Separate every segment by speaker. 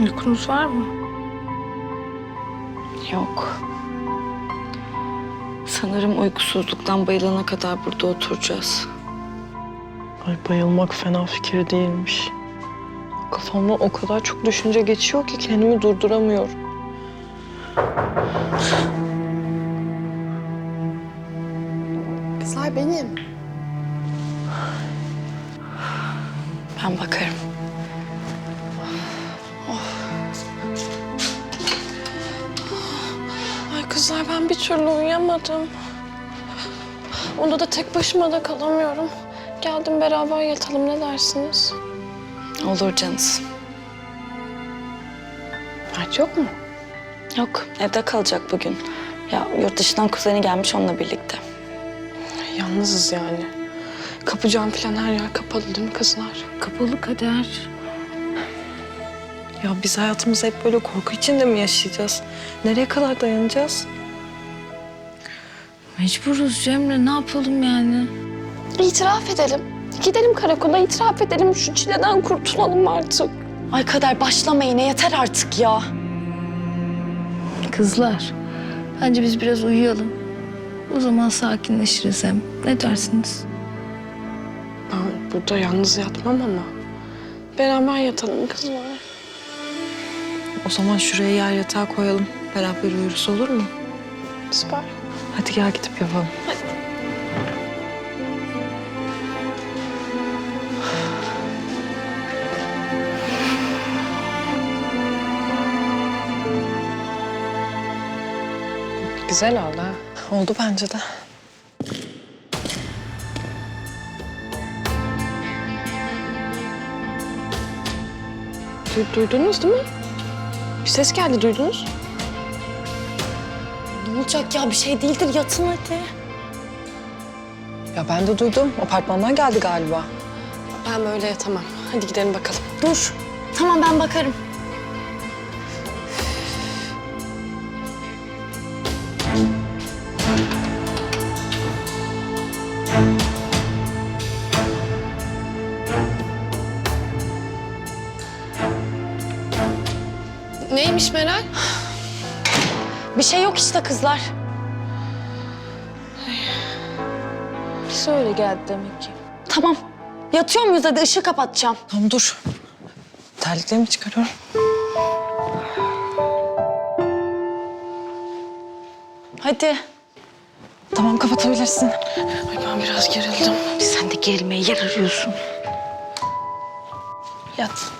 Speaker 1: Uykunuz var mı?
Speaker 2: Yok. Sanırım uykusuzluktan bayılana kadar burada oturacağız.
Speaker 3: Ay bayılmak fena fikir değilmiş. Kafamdan o kadar çok düşünce geçiyor ki kendimi durduramıyorum.
Speaker 4: Kızlar benim.
Speaker 2: Ben bakarım.
Speaker 1: Kızlar ben bir türlü uyuyamadım. Onda da tek başıma da kalamıyorum. Geldim beraber yatalım ne dersiniz?
Speaker 2: Olur canız.
Speaker 1: Mert yok mu?
Speaker 2: Yok evde kalacak bugün. Ya yurt dışından kuzeni gelmiş onunla birlikte.
Speaker 1: Yalnızız yani. Kapı cam falan her yer kapalı değil mi kızlar?
Speaker 5: Kapalı kader.
Speaker 3: Ya biz hayatımızı hep böyle korku içinde mi yaşayacağız? Nereye kadar dayanacağız?
Speaker 5: Mecburuz Cemre ne yapalım yani?
Speaker 1: İtiraf edelim. Gidelim karakola itiraf edelim. Şu çileden kurtulalım artık.
Speaker 2: Ay kader başlama yine yeter artık ya.
Speaker 5: Kızlar bence biz biraz uyuyalım. O zaman sakinleşiriz hem. Ne dersiniz?
Speaker 1: Ben burada yalnız yatmam ama. Beraber yatalım kızlar.
Speaker 3: O zaman şuraya yer yatağı koyalım. Beraber uyuruz olur mu?
Speaker 1: Süper.
Speaker 3: Hadi gel gidip yapalım.
Speaker 1: Güzel oldu ha.
Speaker 3: Oldu bence de.
Speaker 1: Du- duydunuz değil mi? Bir ses geldi duydunuz.
Speaker 2: Olacak ya bir şey değildir yatın hadi.
Speaker 3: Ya ben de duydum. Apartmandan geldi galiba.
Speaker 1: Ben böyle yatamam. Hadi gidelim bakalım.
Speaker 2: Dur. Tamam ben bakarım.
Speaker 1: Neymiş Meral?
Speaker 2: Bir şey yok işte kızlar.
Speaker 5: Bize öyle geldi demek ki.
Speaker 2: Tamam. Yatıyor muyuz hadi ışığı kapatacağım.
Speaker 3: Tamam dur. Terliklerimi çıkarıyorum.
Speaker 2: Hadi.
Speaker 3: Tamam kapatabilirsin.
Speaker 1: Ay ben biraz gerildim.
Speaker 5: Sen de gelmeye yer arıyorsun.
Speaker 3: Yat.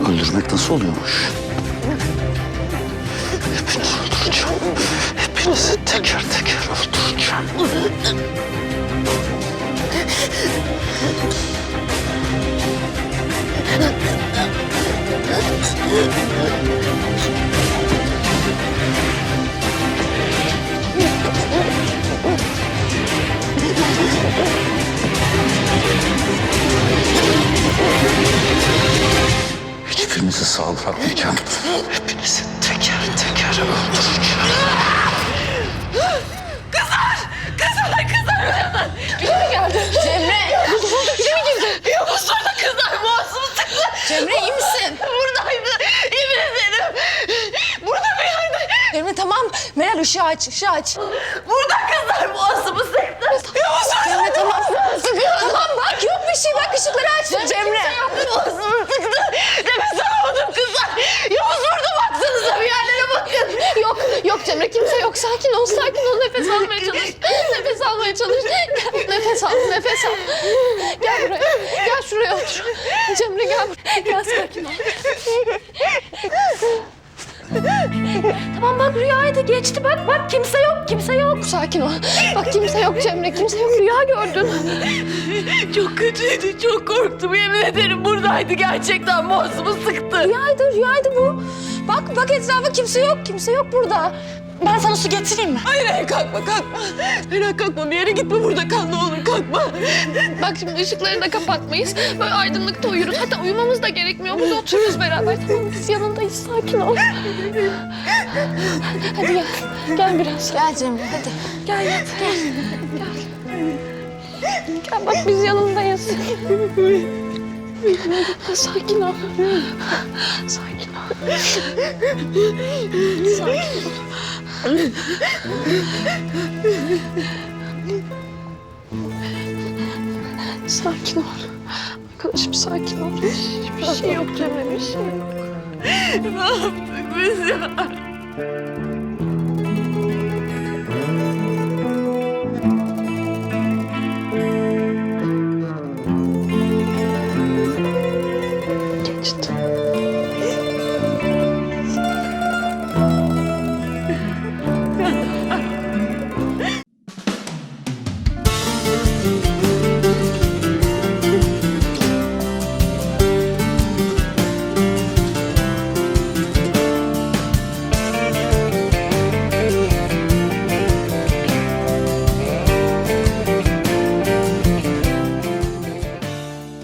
Speaker 4: Öldürmek nasıl oluyormuş?
Speaker 3: Hepinizi öldüreceğim. Hepinizi teker teker öldüreceğim.
Speaker 5: Aç, ışığı aç. Burada kızlar boğazımı sıktı. Cemre tamam. Tamam bak yok bir şey. Bak ışıkları aç. Cemre. Boğazımı sıktı. Nefes alamadım kızlar. Yavuz vurdu baksanıza bir yerlere bakın.
Speaker 1: Yok, yok Cemre kimse yok. Sakin ol, sakin ol. Nefes almaya çalış. Nefes almaya çalış. Gel, nefes al, nefes al. Gel buraya. Gel şuraya otur. Cemre gel buraya. Gel sakin ol.
Speaker 5: Tamam bak rüyaydı geçti bak bak kimse yok kimse yok.
Speaker 1: Sakin ol. Bak kimse yok Cemre, kimse yok. Rüya gördün.
Speaker 5: Çok kötüydü çok korktum yemin ederim buradaydı gerçekten boğazımı sıktı. Rüyaydı rüyaydı bu. Bak bak etrafa kimse yok kimse yok burada.
Speaker 2: Ben sana su getireyim mi?
Speaker 5: Hayır hayır kalkma kalkma. Meral kalkma bir yere gitme burada kal ne olur kalkma.
Speaker 1: Bak şimdi ışıkları da kapatmayız. Böyle aydınlıkta uyuruz. Hatta uyumamız da gerekmiyor. Burada otururuz beraber. Tamam biz yanındayız. Sakin ol. Hadi gel. Gel biraz.
Speaker 5: Gel Cemre hadi.
Speaker 1: Gel yat. Gel. Gel. Gel bak biz yanındayız. Sakin ol. Sakin ol. Sakin ol. Sakin ol. Arkadaşım sakin ol. Hiçbir şey yok Cemre bir şey yok.
Speaker 5: Ne yaptık biz ya?